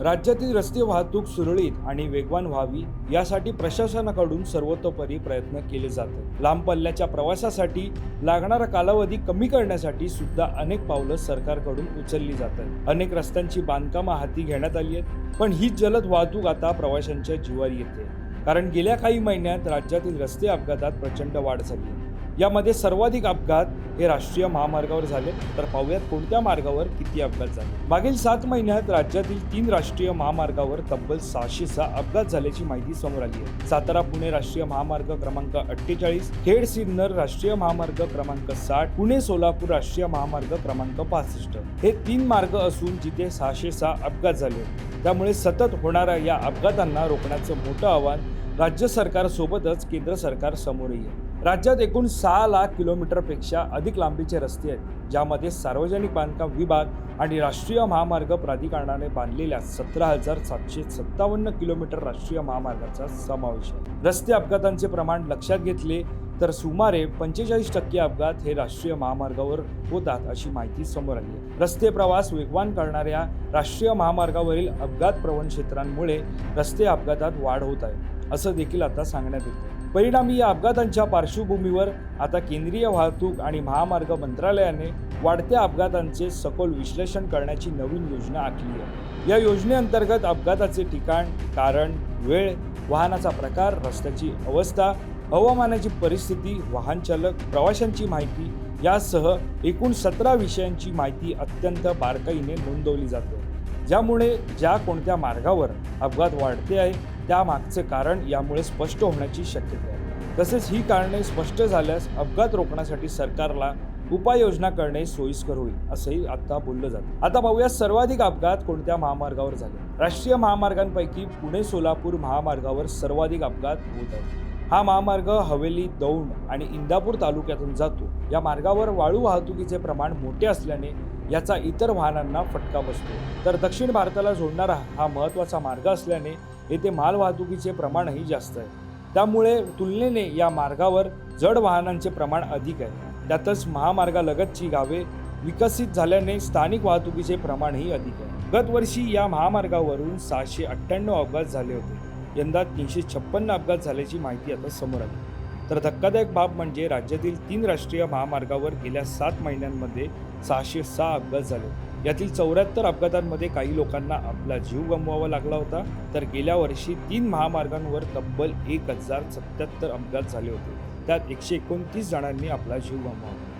राज्यातील रस्ते वाहतूक सुरळीत आणि वेगवान व्हावी यासाठी प्रशासनाकडून सर्वतोपरी प्रयत्न केले जातात. लांब पल्ल्याच्या प्रवासासाठी लागणारा कालावधी कमी करण्यासाठी सुद्धा अनेक पावलं सरकारकडून उचलली जातात. अनेक रस्त्यांची बांधकामं हाती घेण्यात आली आहेत पण ही जलद वाहतूक आता प्रवाशांच्या जीवावर येते. कारण गेल्या काही महिन्यात राज्यातील रस्ते अपघातात प्रचंड वाढ झाली. आहे. यामध्ये सर्वाधिक अपघात हे राष्ट्रीय महामार्गावर झाले तर पाहूयात कोणत्या मार्गावर किती अपघात झाले. मागील सात महिन्यात राज्यातील तीन राष्ट्रीय महामार्गावर तब्बल सहाशे सहा अपघात झाल्याची माहिती समोर आली आहे. सातारा पुणे राष्ट्रीय महामार्ग क्रमांक अठ्ठेचाळीस खेड सिन्नर राष्ट्रीय महामार्ग क्रमांक साठ पुणे सोलापूर राष्ट्रीय महामार्ग क्रमांक पासष्ट. हे तीन मार्ग असून जिथे सहाशे सहा अपघात झाले त्यामुळे सतत होणाऱ्या या अपघातांना रोखण्याचं मोठं आव्हान राज्य सरकारसोबतच केंद्र सरकार समोरही आहे. राज्यात एकूण सहा लाख किलोमीटरपेक्षा अधिक लांबीचे रस्ते आहेत ज्यामध्ये सार्वजनिक बांधकाम विभाग आणि राष्ट्रीय महामार्ग प्राधिकरणाने बांधलेल्या सतरा हजार सातशे सत्तावन्न किलोमीटर राष्ट्रीय महामार्गाचा समावेश आहे. रस्ते अपघातांचे प्रमाण लक्षात घेतले तर सुमारे पंचेचाळीस टक्के अपघात हे राष्ट्रीय महामार्गावर होतात अशी माहिती समोर आली आहे. रस्ते प्रवास वेगवान करणाऱ्या राष्ट्रीय महामार्गावरील अपघात प्रवण क्षेत्रांमुळे रस्ते अपघातात वाढ होत आहे. असं देखील आता सांगण्यात येते परिणामी या अपघातांच्या पार्श्वभूमीवर आता केंद्रीय वाहतूक आणि महामार्ग मंत्रालयाने वाढत्या अपघातांचे सखोल विश्लेषण करण्याची नवीन योजना आखली आहे. या योजनेअंतर्गत अपघाताचे ठिकाण कारण वेळ वाहनाचा प्रकार रस्त्याची अवस्था हवामानाची परिस्थिती वाहन चालक प्रवाशांची माहिती यासह एकूण सतरा विषयांची माहिती अत्यंत बारकाईने नोंदवली जाते. ज्यामुळे ज्या कोणत्या मार्गावर अपघात वाढते आहे त्यामागचे कारण यामुळे स्पष्ट होण्याची शक्यता आहे. तसेच ही कारणे स्पष्ट झाल्यास अपघात रोखण्यासाठी सरकारला उपाययोजना करणे सोयीस्कर होईल असंही आता बोललं जातं. आता पाहूया सर्वाधिक अपघात कोणत्या महामार्गावर झाले? राष्ट्रीय महामार्गांपैकी पुणे सोलापूर महामार्गावर सर्वाधिक अपघात होत आहेत. हा महामार्ग हवेली दौंड आणि इंदापूर तालुक्यातून जातो. या मार्गावर वाळू वाहतुकीचे प्रमाण मोठे असल्याने याचा इतर वाहनांना फटका बसतो. तर दक्षिण भारताला जोडणारा हा महत्त्वाचा मार्ग असल्याने येथे माल वाहतुकीचे प्रमाणही जास्त आहे. त्यामुळे तुलनेने या मार्गावर जड वाहनांचे प्रमाण अधिक आहे. त्यातच महामार्गालगतची गावे विकसित झाल्याने स्थानिक वाहतुकीचे प्रमाणही अधिक आहे. गतवर्षी या महामार्गावरून सहाशे अठ्ठ्याण्णव अपघात झाले होते. यंदा तीनशे छप्पन्न अपघात झाल्याची माहिती आता समोर आली. तर धक्कादायक बाब म्हणजे राज्यातील तीन राष्ट्रीय महामार्गावर गेल्या सात महिन्यांमध्ये सहाशे सहा अपघात झाले यातील चौऱ्याहत्तर अपघातांमध्ये काही लोकांना आपला जीव गमवावा लागला होता. तर गेल्या वर्षी तीन महामार्गांवर तब्बल एक हजार सत्याहत्तर अपघात झाले होते. त्यात एकशे एकोणतीस जणांनी आपला जीव गमवावा